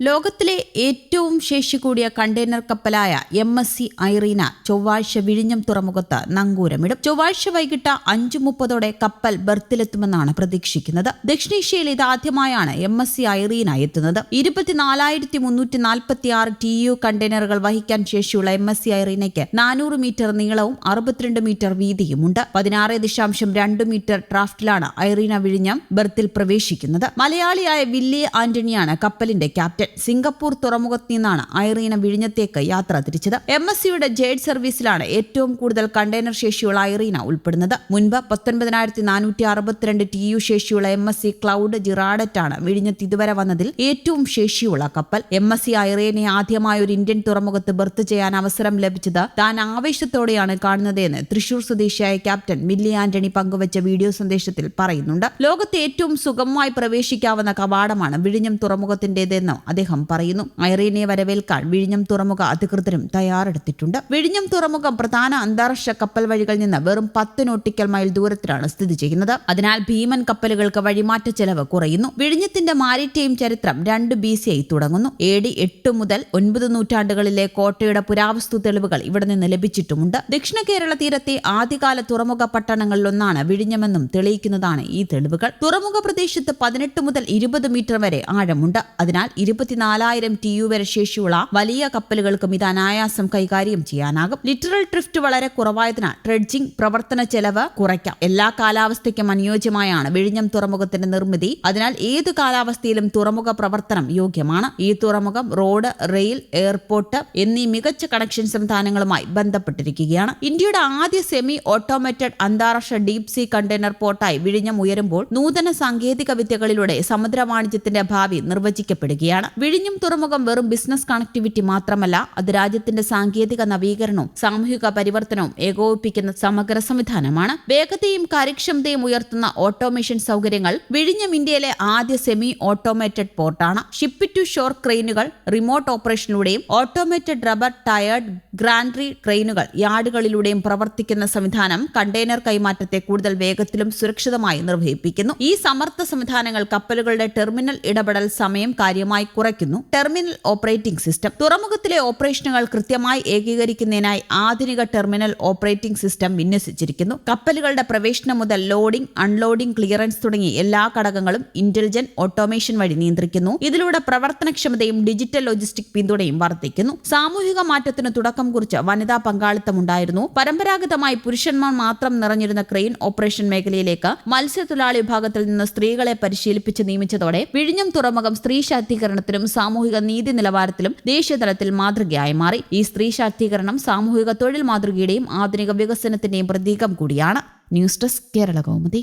ലോകത്തിലെ ഏറ്റവും ശേഷി കൂടിയ കണ്ടെയ്നർ കപ്പലായ എം എസ് സി ഐറീന ചൊവ്വാഴ്ച വിഴിഞ്ഞം തുറമുഖത്ത് നങ്കൂരമിടും. ചൊവ്വാഴ്ച വൈകിട്ട് അഞ്ചു മുപ്പതോടെ കപ്പൽ ബർത്തിലെത്തുമെന്നാണ് പ്രതീക്ഷിക്കുന്നത്. ദക്ഷിണേഷ്യയിൽ ഇതാദ്യമായാണ് എം എസ് സി ഐറീന എത്തുന്നത്. ഇരുപത്തിനാലായിരത്തി മുന്നൂറ്റി നാൽപ്പത്തി ആറ് ടി യു കണ്ടെയ്നറുകൾ വഹിക്കാൻ ശേഷിയുള്ള എം എസ് സി ഐറീനയ്ക്ക് നാനൂറ് മീറ്റർ നീളവും അറുപത്തിരണ്ട് മീറ്റർ വീതിയുമുണ്ട്. പതിനാറ് ദശാംശം രണ്ട് മീറ്റർ ഡ്രാഫ്റ്റിലാണ് ഐറീന വിഴിഞ്ഞം ബർത്തിൽ പ്രവേശിക്കുന്നത്. മലയാളിയായ വില്ലി ആന്റണിയാണ് കപ്പലിന്റെ ക്യാപ്റ്റൻ. സിംഗപ്പൂർ തുറമുഖത്ത് നിന്നാണ് ഐറീന വിഴിഞ്ഞത്തേക്ക് യാത്ര തിരിച്ചത്. എം എസ് സിയുടെ ജെയ്ഡ് സർവീസിലാണ് ഏറ്റവും കൂടുതൽ കണ്ടെയ്നർ ശേഷിയുള്ള ഐറീന ഉൾപ്പെടുന്നത്. മുൻപ് പത്തൊൻപതിനായിരത്തി നാനൂറ്റി അറുപത്തിരണ്ട് ടി യു ശേഷിയുള്ള എം എസ് സി ക്ലൗഡ് ജിറാഡറ്റാണ് വിഴിഞ്ഞത്ത് ഇതുവരെ വന്നതിൽ ഏറ്റവും ശേഷിയുള്ള കപ്പൽ. എം എസ് സി ഐറീനെ ആദ്യമായ ഒരു ഇന്ത്യൻ തുറമുഖത്ത് ബർത്ത് ചെയ്യാൻ അവസരം ലഭിച്ചത് താൻ ആവേശത്തോടെയാണ് കാണുന്നതെന്ന് തൃശൂർ സ്വദേശിയായ ക്യാപ്റ്റൻ മില്ലി ആന്റണി പങ്കുവച്ച വീഡിയോ സന്ദേശത്തിൽ പറയുന്നുണ്ട്. ലോകത്തെ ഏറ്റവും സുഗമമായി പ്രവേശിക്കാവുന്ന കവാടമാണ് വിഴിഞ്ഞം തുറമുഖത്തിന്റേതെന്നും അദ്ദേഹം പറയുന്നു. ഐറീനെ വരവേൽക്കാൻ വിഴിഞ്ഞം തുറമുഖ അധികൃതരും തയ്യാറെടുത്തിട്ടുണ്ട്. വിഴിഞ്ഞം തുറമുഖം പ്രധാന അന്താരാഷ്ട്ര കപ്പൽ വഴികളിൽ നിന്ന് വെറും പത്ത് നോട്ടിക്കൽ മൈൽ ദൂരത്തിലാണ് സ്ഥിതി ചെയ്യുന്നത്. അതിനാൽ ഭീമൻ കപ്പലുകൾക്ക് വഴിമാറ്റ ചെലവ് കുറയുന്നു. വിഴിഞ്ഞത്തിന്റെ മാരിടൈം ചരിത്രം രണ്ട് ബി സി ഐ തുടങ്ങുന്നു. എ ഡി എട്ട് മുതൽ ഒൻപത് നൂറ്റാണ്ടുകളിലെ കോട്ടയുടെ പുരാവസ്തു തെളിവുകൾ ഇവിടെ നിന്ന് ലഭിച്ചിട്ടുമുണ്ട്. ദക്ഷിണ കേരള തീരത്തെ ആദ്യകാല തുറമുഖ പട്ടണങ്ങളിലൊന്നാണ് വിഴിഞ്ഞമെന്നും തെളിയിക്കുന്നതാണ് ഈ തെളിവുകൾ. തുറമുഖ പ്രദേശത്ത് പതിനെട്ട് മുതൽ ഇരുപത് മീറ്റർ വരെ ആഴമുണ്ട്. അതിനാൽ ഇരുപത്തിനാലായിരം ടി യു വരെ ശേഷിയുള്ള വലിയ കപ്പലുകൾക്കും ഇത് അനായാസം കൈകാര്യം ചെയ്യാനാകും. ലിറ്ററൽ ഡ്രിഫ്റ്റ് വളരെ കുറവായതിനാൽ ഡ്രഡ്ജിംഗ് പ്രവർത്തന ചെലവ് കുറയ്ക്കാം. എല്ലാ കാലാവസ്ഥയ്ക്കും അനുയോജ്യമായാണ് വിഴിഞ്ഞം തുറമുഖത്തിന്റെ നിർമ്മിതി. അതിനാൽ ഏത് കാലാവസ്ഥയിലും തുറമുഖ പ്രവർത്തനം യോഗ്യമാണ്. ഈ തുറമുഖം റോഡ് റെയിൽ എയർപോർട്ട് എന്നീ മികച്ച കണക്ഷൻ സംവിധാനങ്ങളുമായി ബന്ധപ്പെട്ടിരിക്കുകയാണ്. ഇന്ത്യയുടെ ആദ്യ സെമി ഓട്ടോമേറ്റഡ് അന്താരാഷ്ട്ര ഡീപ് സീ കണ്ടെയ്നർ പോർട്ടായി വിഴിഞ്ഞം ഉയരുമ്പോൾ നൂതന സാങ്കേതിക വിദ്യകളിലൂടെ സമുദ്ര വാണിജ്യത്തിന്റെ ഭാവി നിർവചിക്കപ്പെടുകയാണ്. വിഴിഞ്ഞം തുറമുഖം വെറും ബിസിനസ് കണക്ടിവിറ്റി മാത്രമല്ല അത് രാജ്യത്തിന്റെ സാങ്കേതിക നവീകരണവും സാമൂഹിക പരിവർത്തനവും ഏകോപിപ്പിക്കുന്ന സമഗ്ര സംവിധാനമാണ്. വേഗതയും കാര്യക്ഷമതയും ഉയർത്തുന്ന ഓട്ടോമേഷൻ സൗകര്യങ്ങൾ വിഴിഞ്ഞം ഇന്ത്യയിലെ ആദ്യ സെമി ഓട്ടോമേറ്റഡ് പോർട്ടാണ് ഷിപ്പ് ടു ഷോർ ക്രെയിനുകൾ റിമോട്ട് ഓപ്പറേഷനിലൂടെയും ഓട്ടോമേറ്റഡ് റബ്ബർ ടയർഡ് ഗ്രാൻഡ്രി ട്രെയിനുകൾ യാർഡുകളിലൂടെയും പ്രവർത്തിക്കുന്ന സംവിധാനം കണ്ടെയ്നർ കൈമാറ്റത്തെ കൂടുതൽ വേഗത്തിലും സുരക്ഷിതമായി നിർവഹിപ്പിക്കുന്നു. ഈ സമർത്ഥ സംവിധാനങ്ങൾ കപ്പലുകളുടെ ടെർമിനൽ ഇടപെടൽ സമയം കാര്യമായി കുറയ്ക്കുന്നു. ടെർമിനൽ ഓപ്പറേറ്റിംഗ് സിസ്റ്റം തുറമുഖത്തിലെ ഓപ്പറേഷനുകൾ കൃത്യമായി ഏകീകരിക്കുന്നതിനായി ആധുനിക ടെർമിനൽ ഓപ്പറേറ്റിംഗ് സിസ്റ്റം വിന്യസിച്ചിരിക്കുന്നു. കപ്പലുകളുടെ പ്രവേശനം മുതൽ ലോഡിംഗ് അൺലോഡിംഗ് ക്ലിയറൻസ് തുടങ്ങി എല്ലാ ഘടകങ്ങളും ഇന്റലിജന്റ് ഓട്ടോമേഷൻ വഴി നിയന്ത്രിക്കുന്നു. ഇതിലൂടെ പ്രവർത്തനക്ഷമതയും ഡിജിറ്റൽ ലോജിസ്റ്റിക് പിന്തുണയും വർദ്ധിക്കുന്നു. സാമൂഹിക മാറ്റത്തിന് തുടക്കം കുറിച്ച് വനിതാ പങ്കാളിത്തമുണ്ടായിരുന്നു പരമ്പരാഗതമായി പുരുഷന്മാർ മാത്രം നിറഞ്ഞിരുന്ന ക്രെയിൻ ഓപ്പറേഷൻ മേഖലയിലേക്ക് മത്സ്യത്തൊഴിലാളി വിഭാഗത്തിൽ നിന്ന് സ്ത്രീകളെ പരിശീലിപ്പിച്ച് നിയമിച്ചതോടെ വിഴിഞ്ഞം തുറമുഖം സ്ത്രീ ശാക്തീകരണത്തിലും സാമൂഹിക നീതി നിലവാരത്തിലും ദേശീയതലത്തിൽ മാതൃകയായി മാറി. ഈ സ്ത്രീ ശാക്തീകരണം സാമൂഹിക തൊഴിൽ മാതൃകയുടെയും ആധുനിക വികസനത്തിന്റെയും പ്രതീകം കൂടിയാണ്. News desk Kerala Kaumudi.